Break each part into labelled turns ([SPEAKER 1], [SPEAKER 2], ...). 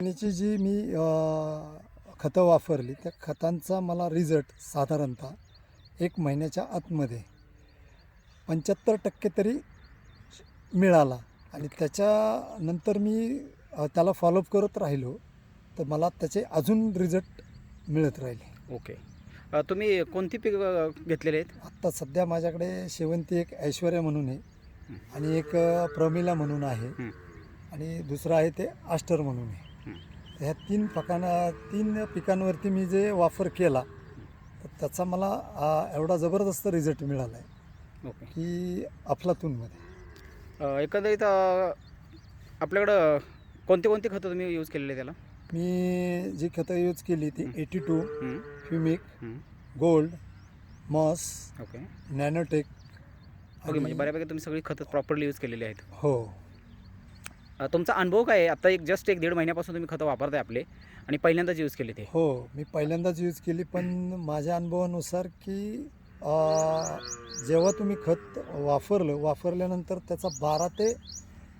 [SPEAKER 1] कंपनीची जी मी खतं वापरली त्या खतांचा मला रिझल्ट साधारणतः एक महिन्याच्या आतमध्ये पंच्याहत्तर टक्के तरी मिळाला. आणि त्याच्यानंतर मी त्याला फॉलोअप करत राहिलो तर मला त्याचे अजून रिझल्ट मिळत राहिले.
[SPEAKER 2] ओके. तुम्ही कोणती पीक घेतलेले आहेत?
[SPEAKER 1] आत्ता सध्या माझ्याकडे शेवंती एक ऐश्वर्या म्हणून आहे. आणि एक प्रमिला म्हणून आहे. आणि दुसरं आहे ते आस्टर म्हणून आहे. ह्या तीन पिकांना तीन पिकांवरती मी जे वापर केला तर त्याचा मला आ, एवढा जबरदस्त रिझल्ट मिळाला आहे
[SPEAKER 2] ओके.
[SPEAKER 1] की अफलातूनमध्ये
[SPEAKER 2] अ, एकंदरीत अ, आपल्याकडं कोणते कोणते खतं तुम्ही यूज केलेले त्याला?
[SPEAKER 1] मी जी खतं यूज केली ती. Eighty two फ्युमिक. Gold moss
[SPEAKER 2] okay.
[SPEAKER 1] Nanotech
[SPEAKER 2] okay म्हणजे बऱ्यापैकी तुम्ही सगळी खतं प्रॉपरली यूज केलेली आहेत.
[SPEAKER 1] हो.
[SPEAKER 2] तुमचा अनुभव काय आहे? आता एक जस्ट एक दीड महिन्यापासून तुम्ही खतं वापरताय आपले आणि पहिल्यांदाच यूज केले ते.
[SPEAKER 1] हो मी पहिल्यांदाच यूज केली पण माझ्या अनुभवानुसार की जेव्हा तुम्ही खत वापरलं वापरल्यानंतर त्याचा बारा ते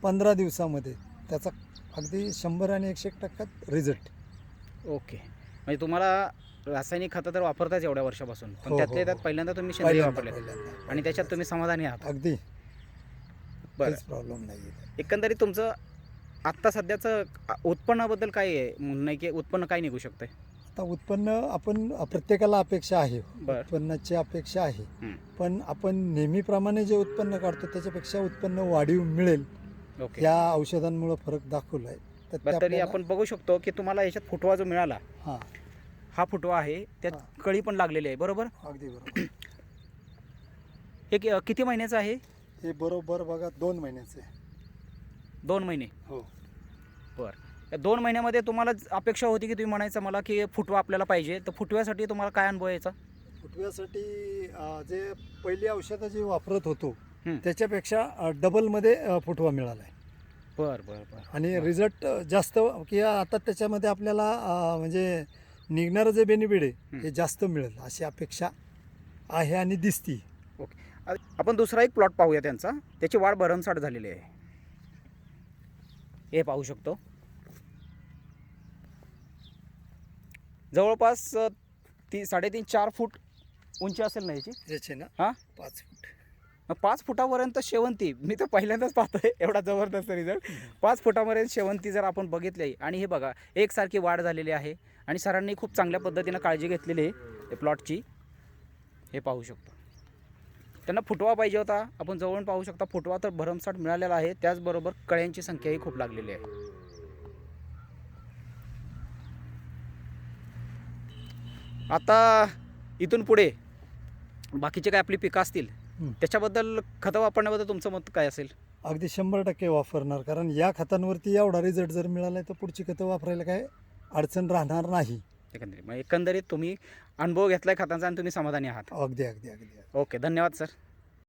[SPEAKER 1] पंधरा दिवसामध्ये त्याचा अगदी शंभर आणि एकशे एक टक्क्यात रिझल्ट
[SPEAKER 2] ओके. म्हणजे तुम्हाला रासायनिक खतं तर वापरताच एवढ्या वर्षापासून पण
[SPEAKER 1] हो,
[SPEAKER 2] त्यातल्या
[SPEAKER 1] हो,
[SPEAKER 2] त्यात
[SPEAKER 1] हो.
[SPEAKER 2] पहिल्यांदा तुम्ही सेंद्रिय वापरले
[SPEAKER 1] पहिल्यांदा.
[SPEAKER 2] आणि त्याच्यात तुम्ही समाधानी आहात.
[SPEAKER 1] अगदी.
[SPEAKER 2] बरं.
[SPEAKER 1] काहीच प्रॉब्लेम नाही
[SPEAKER 2] एकंदरीत तुमचं आत्ता सध्याचं उत्पन्नाबद्दल काय आहे? म्हणणं की उत्पन्न काय निघू शकतंय?
[SPEAKER 1] आता उत्पन्न आपण प्रत्येकाला अपेक्षा आहे.
[SPEAKER 2] बरं.
[SPEAKER 1] उत्पन्नाची अपेक्षा आहे.
[SPEAKER 2] हं.
[SPEAKER 1] पण आपण नेहमीप्रमाणे जे उत्पन्न काढतो त्याच्यापेक्षा उत्पन्न वाढीव मिळेल.
[SPEAKER 2] ओके.
[SPEAKER 1] या औषधांमुळे फरक दाखवला आहे तर ते
[SPEAKER 2] बरं तरी
[SPEAKER 1] आपल्याला-
[SPEAKER 2] आपण बघू शकतो की तुम्हाला याच्यात फुटवा जो मिळाला
[SPEAKER 1] हां.
[SPEAKER 2] हा फुटवा आहे. त्यात. कळी पण लागलेली आहे बरोबर?
[SPEAKER 1] अगदी बरोबर.
[SPEAKER 2] हे कि- किती महिन्याचं आहे?
[SPEAKER 1] हे बरोबर बघा दोन महिन्याचे आहे.
[SPEAKER 2] दोन महिने.
[SPEAKER 1] हो.
[SPEAKER 2] बरं. या दोन महिन्यामध्ये तुम्हाला अपेक्षा होती की तुम्ही म्हणायचं मला की फुटवा आपल्याला पाहिजे. तर फुटव्यासाठी तुम्हाला काय अनुभव यायचा?
[SPEAKER 1] फुटव्यासाठी अं, जे पहिली औषधं जी वापरत होतो
[SPEAKER 2] हं.
[SPEAKER 1] त्याच्यापेक्षा अं, डबलमध्ये अं, फुटवा मिळाला आहे
[SPEAKER 2] बरं बरं बरं.
[SPEAKER 1] आणि. रिझल्ट जास्त की आता त्याच्यामध्ये आपल्याला अं, म्हणजे निघणारं जे बेनिफिट आहे
[SPEAKER 2] हं.
[SPEAKER 1] हे जास्त मिळेल अशी अपेक्षा आहे आणि दिसती
[SPEAKER 2] आ- आपण दुसरा एक प्लॉट पाहूया त्यांचा. त्याची वाढ भरमसाठ झालेली आहे. हे पाहू शकतो. जवळपास ती साडेतीन चार फूट उंची असेल ना याची?
[SPEAKER 1] याचे ना?
[SPEAKER 2] हां?
[SPEAKER 1] पाच फूट.
[SPEAKER 2] पाच फुटापर्यंत शेवंती. मी तर पहिल्यांदाच पाहतोय एवढा जबरदस्त रिझल्ट पाच फुटापर्यंत शेवंती जर आपण बघितली आणि हे बघा एकसारखी वाढ झालेली आहे. आणि सरांनी खूप चांगल्या पद्धतीनं काळजी घेतलेली आहे प्लॉटची हे पाहू शकतो. त्यांना फुटवा पाहिजे होता. आपण जवळून पाहू शकता फुटवा तर भरमसाठ मिळालेला आहे. त्याचबरोबर कळ्यांची संख्याही खूप लागलेली आहे. आता इथून पुढे बाकीचे काय आपली पिकं असतील. त्याच्याबद्दल खतं वापरण्याबद्दल तुमचं मत काय असेल?
[SPEAKER 1] अगदी शंभर टक्के वापरणार. कारण या खतांवरती एवढा रिझल्ट जर मिळाला तर पुढची खतं वापरायला काय अडचण राहणार नाही.
[SPEAKER 2] एकंदरीत. मग एकंदरीत तुम्ही अनुभव घेतलाय खतांचा आणि तुम्ही समाधानी आहात.
[SPEAKER 1] अगदी अगदी अगदी.
[SPEAKER 2] ओके धन्यवाद सर.